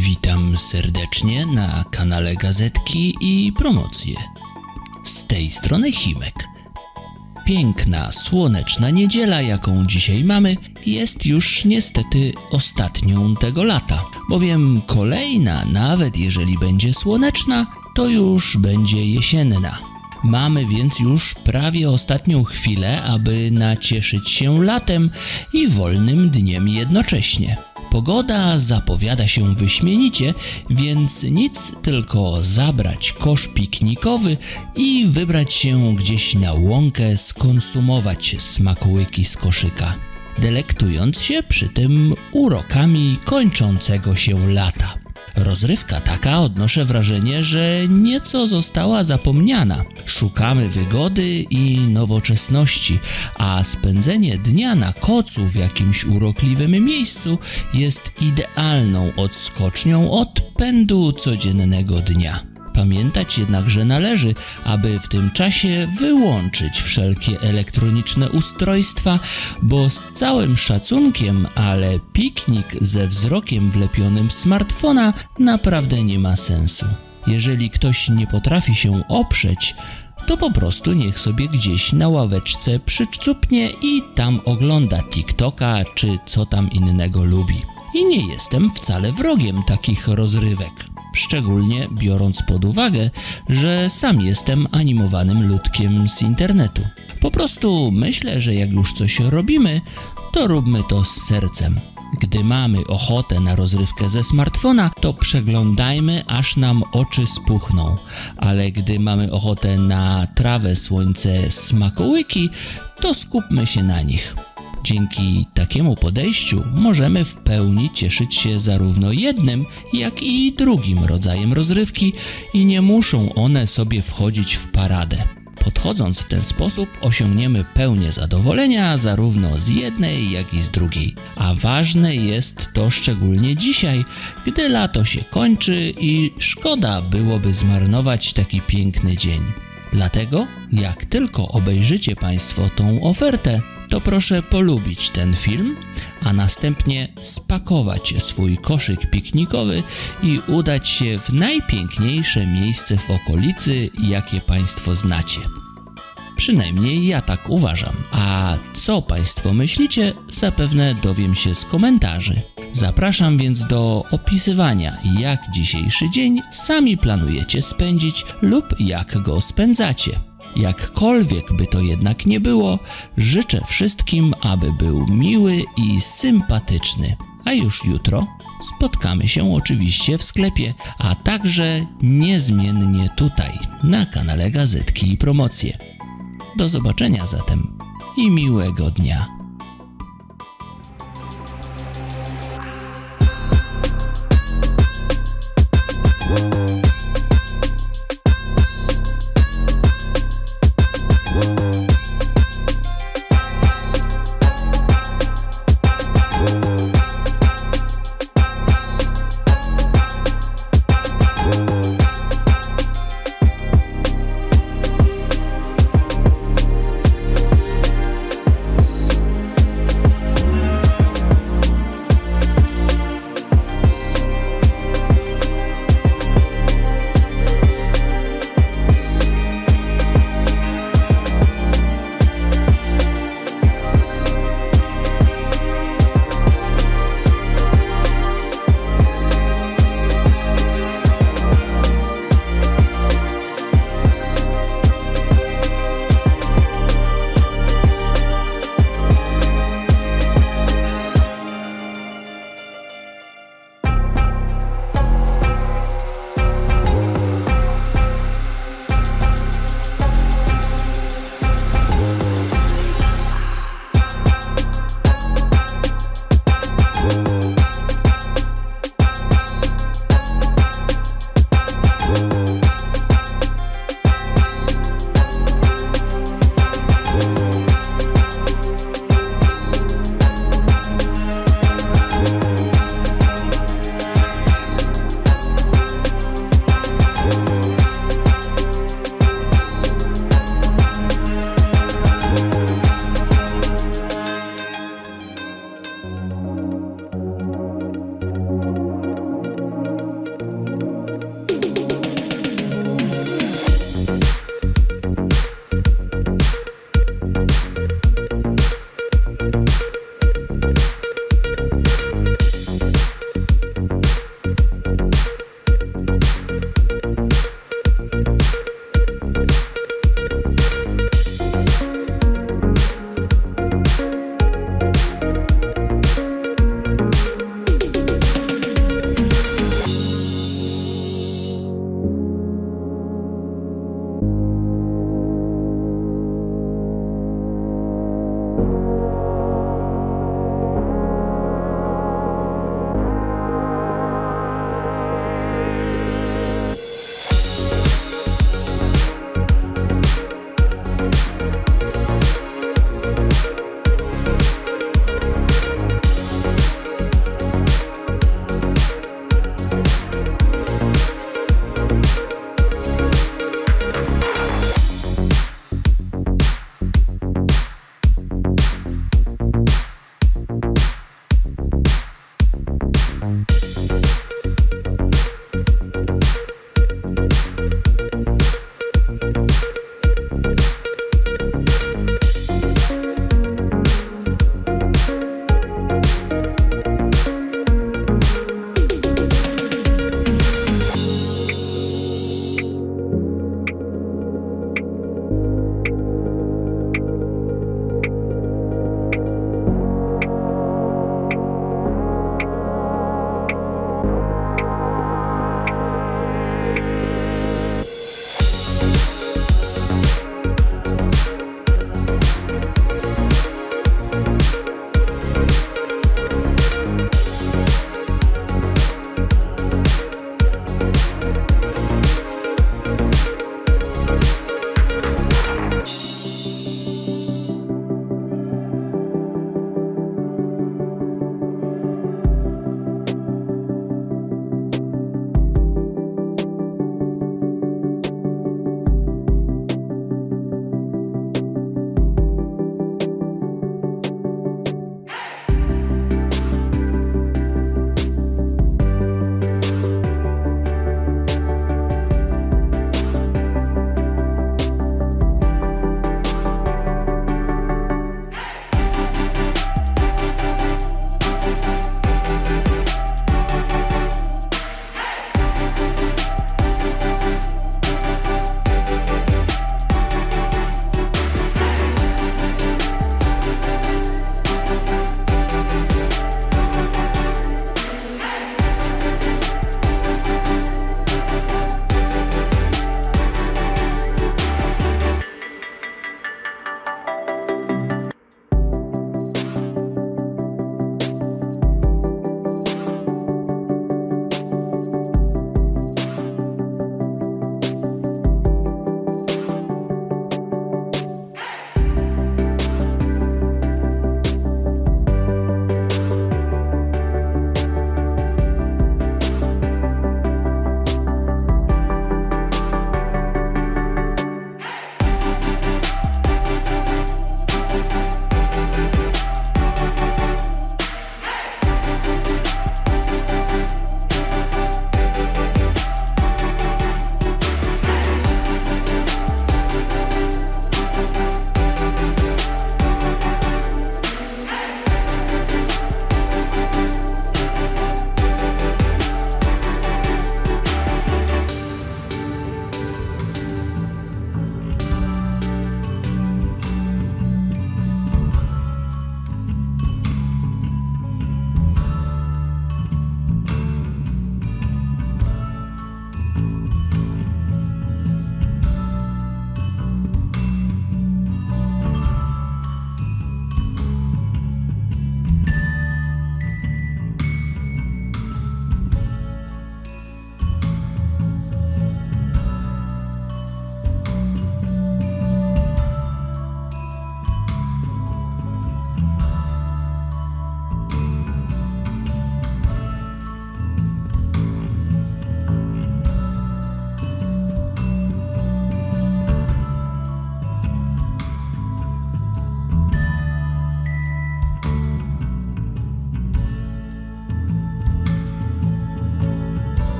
Witam serdecznie na kanale Gazetki i Promocje. Z tej strony Chimek. Piękna, słoneczna niedziela, jaką dzisiaj mamy, jest już niestety ostatnią tego lata, bowiem kolejna, nawet jeżeli będzie słoneczna, to już będzie jesienna. Mamy więc już prawie ostatnią chwilę, aby nacieszyć się latem i wolnym dniem jednocześnie. Pogoda zapowiada się wyśmienicie, więc nic tylko zabrać kosz piknikowy i wybrać się gdzieś na łąkę skonsumować smakołyki z koszyka, delektując się przy tym urokami kończącego się lata. Rozrywka taka odnoszę wrażenie, że nieco została zapomniana. Szukamy wygody i nowoczesności, a spędzenie dnia na kocu w jakimś urokliwym miejscu jest idealną odskocznią od pędu codziennego dnia. Pamiętać jednakże należy, aby w tym czasie wyłączyć wszelkie elektroniczne ustrojstwa, bo z całym szacunkiem, ale piknik ze wzrokiem wlepionym w smartfona naprawdę nie ma sensu. Jeżeli ktoś nie potrafi się oprzeć, to po prostu niech sobie gdzieś na ławeczce przyczupnie i tam ogląda TikToka czy co tam innego lubi. I nie jestem wcale wrogiem takich rozrywek. Szczególnie biorąc pod uwagę, że sam jestem animowanym ludkiem z internetu. Po prostu myślę, że jak już coś robimy, to róbmy to z sercem. Gdy mamy ochotę na rozrywkę ze smartfona, to przeglądajmy, aż nam oczy spuchną. Ale gdy mamy ochotę na trawę, słońce, smakołyki, to skupmy się na nich. Dzięki takiemu podejściu możemy w pełni cieszyć się zarówno jednym, jak i drugim rodzajem rozrywki i nie muszą one sobie wchodzić w paradę. Podchodząc w ten sposób, osiągniemy pełnię zadowolenia zarówno z jednej, jak i z drugiej. A ważne jest to szczególnie dzisiaj, gdy lato się kończy i szkoda byłoby zmarnować taki piękny dzień. Dlatego, jak tylko obejrzycie Państwo tą ofertę, to proszę polubić ten film, a następnie spakować swój koszyk piknikowy i udać się w najpiękniejsze miejsce w okolicy, jakie Państwo znacie. Przynajmniej ja tak uważam. A co Państwo myślicie, zapewne dowiem się z komentarzy. Zapraszam więc do opisywania, jak dzisiejszy dzień sami planujecie spędzić lub jak go spędzacie. Jakkolwiek by to jednak nie było, życzę wszystkim, aby był miły i sympatyczny. A już jutro spotkamy się oczywiście w sklepie, a także niezmiennie tutaj, na kanale Gazetki i Promocje. Do zobaczenia zatem i miłego dnia.